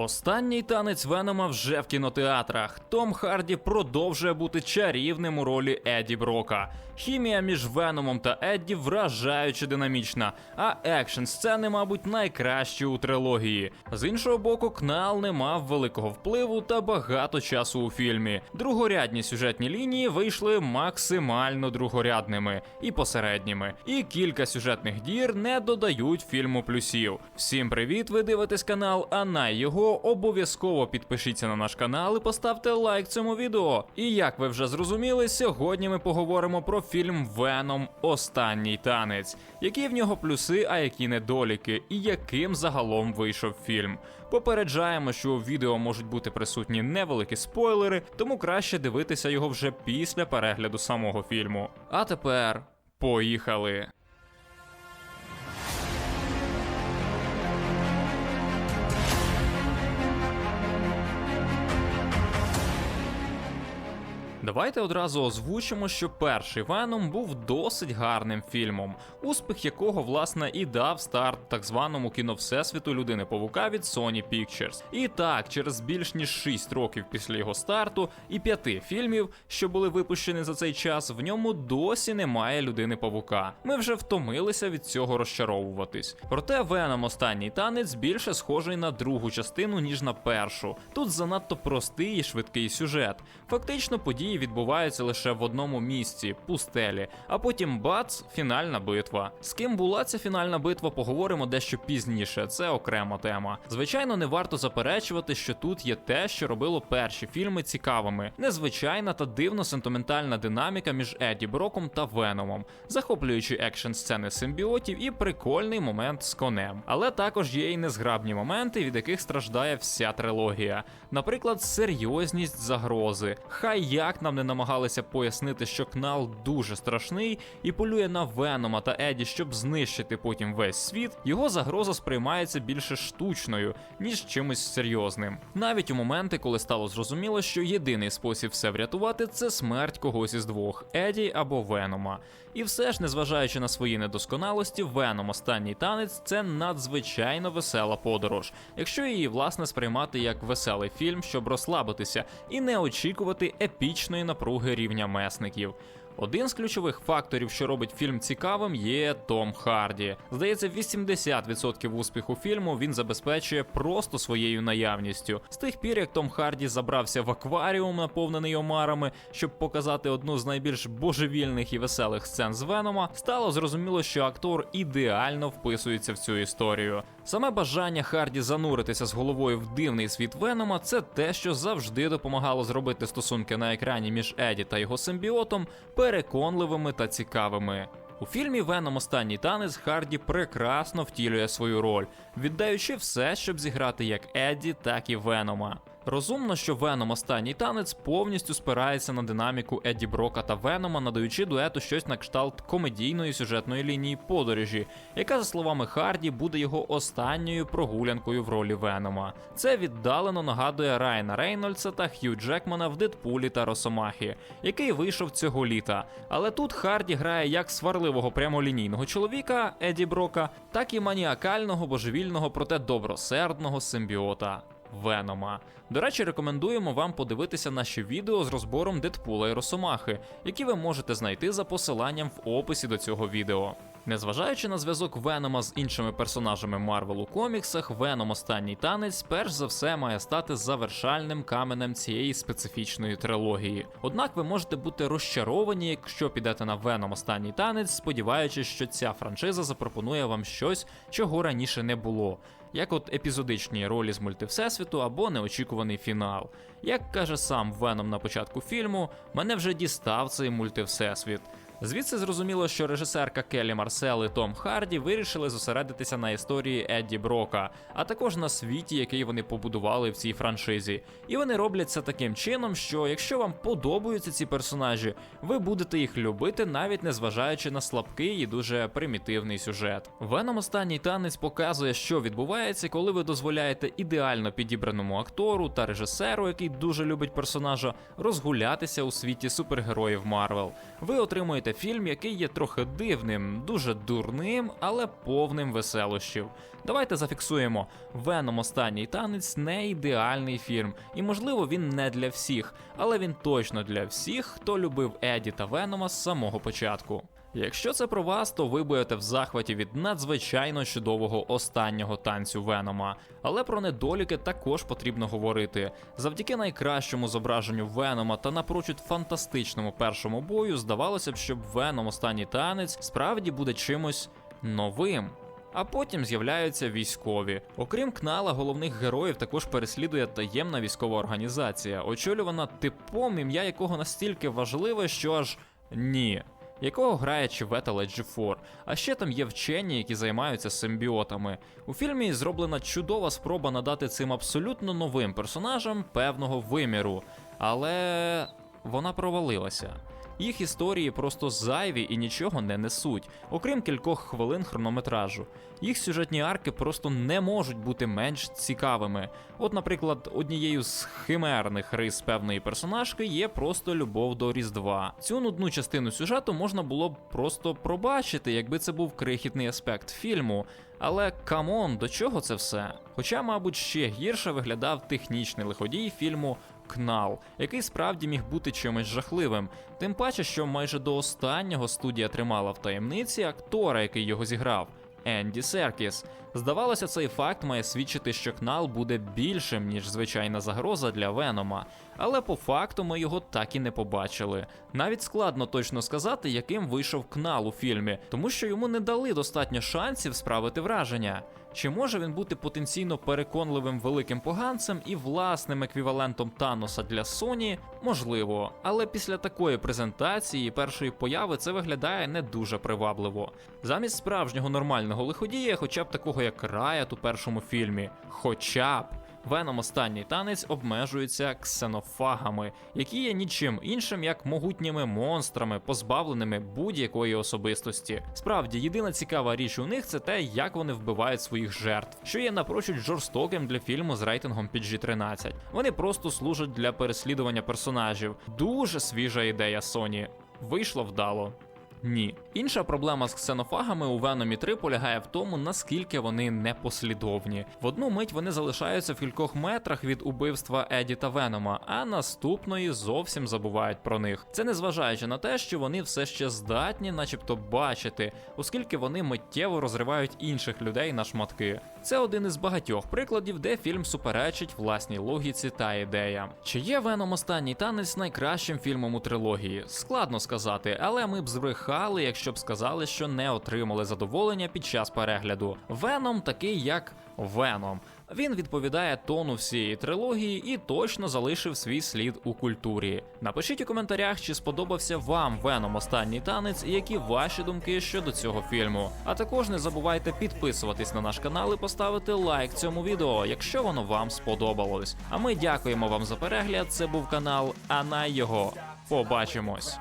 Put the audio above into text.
Останній танець Венома вже в кінотеатрах. Том Харді продовжує бути чарівним у ролі Едді Брока. Хімія між Веномом та Едді вражаюче динамічна, а екшн сцени, мабуть, найкращі у трилогії. З іншого боку, Кнал не мав великого впливу та багато часу у фільмі. Другорядні сюжетні лінії вийшли максимально другорядними і посередніми. І кілька сюжетних дір не додають фільму плюсів. Всім привіт! Ви дивитесь канал, а на його обов'язково підпишіться на наш канал і поставте лайк цьому відео. І як ви вже зрозуміли, сьогодні ми поговоримо про фільм Веном Останній танець, які в нього плюси, а які недоліки, і яким загалом вийшов фільм. Попереджаємо, що у відео можуть бути присутні невеликі спойлери, тому краще дивитися його вже після перегляду самого фільму. А тепер поїхали. Давайте одразу озвучимо, що перший Веном був досить гарним фільмом, успіх якого власне і дав старт так званому кіно Всесвіту людини Павука від Sony Pictures. І так, через більш ніж 6 років після його старту і п'яти фільмів, що були випущені за цей час, в ньому досі немає людини Павука. Ми вже втомилися від цього розчаровуватись. Проте Веном останній танець більше схожий на другу частину, ніж на першу. Тут занадто простий і швидкий сюжет. Фактично, події відбуваються лише в одному місці пустелі, а потім бац, фінальна битва. З ким була ця фінальна битва, поговоримо дещо пізніше. Це окрема тема. Звичайно, не варто заперечувати, що тут є те, що робило перші фільми цікавими, незвичайна та дивно сентиментальна динаміка між Еді Броком та Веномом, захоплюючі екшн сцени симбіотів і прикольний момент з конем. Але також є і незграбні моменти, від яких страждає вся трилогія. Наприклад, серйозність загрози. Хай як нам не намагалися пояснити, що Кнал дуже страшний і полює на Венома та Еді, щоб знищити потім весь світ, його загроза сприймається більше штучною, ніж чимось серйозним. Навіть у моменти, коли стало зрозуміло, що єдиний спосіб все врятувати це смерть когось із двох Еді або Венома. І все ж, незважаючи на свої недосконалості, Веном останній танець це надзвичайно весела подорож, якщо її власне сприймати як веселий фільм, щоб розслабитися і не очікувати епічної напруги рівня месників. Один з ключових факторів, що робить фільм цікавим, є Том Харді. Здається, 80% успіху фільму він забезпечує просто своєю наявністю. З тих пір, як Том Харді забрався в акваріум, наповнений омарами, щоб показати одну з найбільш божевільних і веселих сцен з Венома, стало зрозуміло, що актор ідеально вписується в цю історію. Саме бажання Харді зануритися з головою в дивний світ Венома це те, що завжди допомагало зробити стосунки на екрані між Еді та його симбіотом переконливими та цікавими. У фільмі Веном останній танець Харді прекрасно втілює свою роль, віддаючи все, щоб зіграти як Едді, так і Венома. Розумно, що Веном останній танець повністю спирається на динаміку Едді Брока та Венома, надаючи дуету щось на кшталт комедійної сюжетної лінії подорожі, яка, за словами Харді, буде його останньою прогулянкою в ролі Венома. Це віддалено нагадує Райана Рейнольдса та Хью Джекмана в Дедпулі та Росомахі, який вийшов цього літа. Але тут Харді грає як сварливого прямолінійного чоловіка Едді Брока, так і маніакального, божевільного, проте добросердного симбіота. Венома. До речі, рекомендуємо вам подивитися наші відео з розбором Дедпула і Росомахи, які ви можете знайти за посиланням в описі до цього відео. Незважаючи на зв'язок Венома з іншими персонажами Марвел у коміксах, Веном останній танець перш за все має стати завершальним каменем цієї специфічної трилогії. Однак ви можете бути розчаровані, якщо підете на Веном останній танець, сподіваючись, що ця франшиза запропонує вам щось, чого раніше не було. Як от епізодичні ролі з мультивсесвіту або неочікуваний фінал. Як каже сам Веном на початку фільму, мене вже дістав цей мультивсесвіт. Звідси зрозуміло, що режисерка Келлі Марсел і Том Харді вирішили зосередитися на історії Едді Брока, а також на світі, який вони побудували в цій франшизі. І вони роблять це таким чином, що якщо вам подобаються ці персонажі, ви будете їх любити, навіть незважаючи на слабкий і дуже примітивний сюжет. Веном останній танець показує, що відбувається, коли ви дозволяєте ідеально підібраному актору та режисеру, який дуже любить персонажа, розгулятися у світі супергероїв Марвел. Ви отримуєте Маєте фільм, який є трохи дивним, дуже дурним, але повним веселощів. Давайте зафіксуємо: Веном останній танець не ідеальний фільм, і можливо він не для всіх, але він точно для всіх, хто любив Еді та Венома з самого початку. Якщо це про вас, то ви будете в захваті від надзвичайно чудового останнього танцю Венома. Але про недоліки також потрібно говорити. Завдяки найкращому зображенню Венома та напрочуд фантастичному першому бою, здавалося б, що Веном останній танець справді буде чимось новим. А потім з'являються військові. Окрім кнала, головних героїв також переслідує таємна військова організація, очолювана типом, ім'я якого настільки важливе, що аж ні. Якого грає Чівета Леджіфор. А ще там є вчені, які займаються симбіотами. У фільмі зроблена чудова спроба надати цим абсолютно новим персонажам певного виміру, але вона провалилася. Їх історії просто зайві і нічого не несуть, окрім кількох хвилин хронометражу. Їх сюжетні арки просто не можуть бути менш цікавими. От, наприклад, однією з химерних рис певної персонажки є просто любов до Різдва. Цю нудну частину сюжету можна було б просто пробачити, якби це був крихітний аспект фільму. Але камон, до чого це все? Хоча, мабуть, ще гірше виглядав технічний лиходій фільму Кнал, який справді міг бути чимось жахливим. Тим паче, що майже до останнього студія тримала в таємниці актора, який його зіграв. Енді Серкіс. Здавалося, цей факт має свідчити, що кнал буде більшим, ніж звичайна загроза для Венома, але по факту ми його так і не побачили. Навіть складно точно сказати, яким вийшов кнал у фільмі, тому що йому не дали достатньо шансів справити враження. Чи може він бути потенційно переконливим великим поганцем і власним еквівалентом Таноса для Sony? Можливо, але після такої презентації і першої появи це виглядає не дуже привабливо. Замість справжнього нормального лиходія, хоча б такого як Раят у першому фільмі, хоча б. Веном останній танець обмежується ксенофагами, які є нічим іншим як могутніми монстрами, позбавленими будь-якої особистості. Справді, єдина цікава річ у них це те, як вони вбивають своїх жертв, що є напрочуд жорстоким для фільму з рейтингом PG-13. Вони просто служать для переслідування персонажів. Дуже свіжа ідея Sony. Вийшло вдало. Ні. Інша проблема з ксенофагами у Веномі 3 полягає в тому, наскільки вони непослідовні. В одну мить вони залишаються в кількох метрах від убивства Еді та Венома, а наступної зовсім забувають про них. Це незважаючи на те, що вони все ще здатні, начебто, бачити, оскільки вони миттєво розривають інших людей на шматки. Це один із багатьох прикладів, де фільм суперечить власній логіці та ідеям. Чи є Веном останній танець найкращим фільмом у трилогії? Складно сказати, але ми б збрехали, якщо б сказали, що не отримали задоволення під час перегляду. Веном такий, як Веном. Він відповідає тону всієї трилогії і точно залишив свій слід у культурі. Напишіть у коментарях, чи сподобався вам Веном останній танець і які ваші думки щодо цього фільму. А також не забувайте підписуватись на наш канал і поставити лайк цьому відео, якщо воно вам сподобалось. А ми дякуємо вам за перегляд. Це був канал Анай його. Побачимось.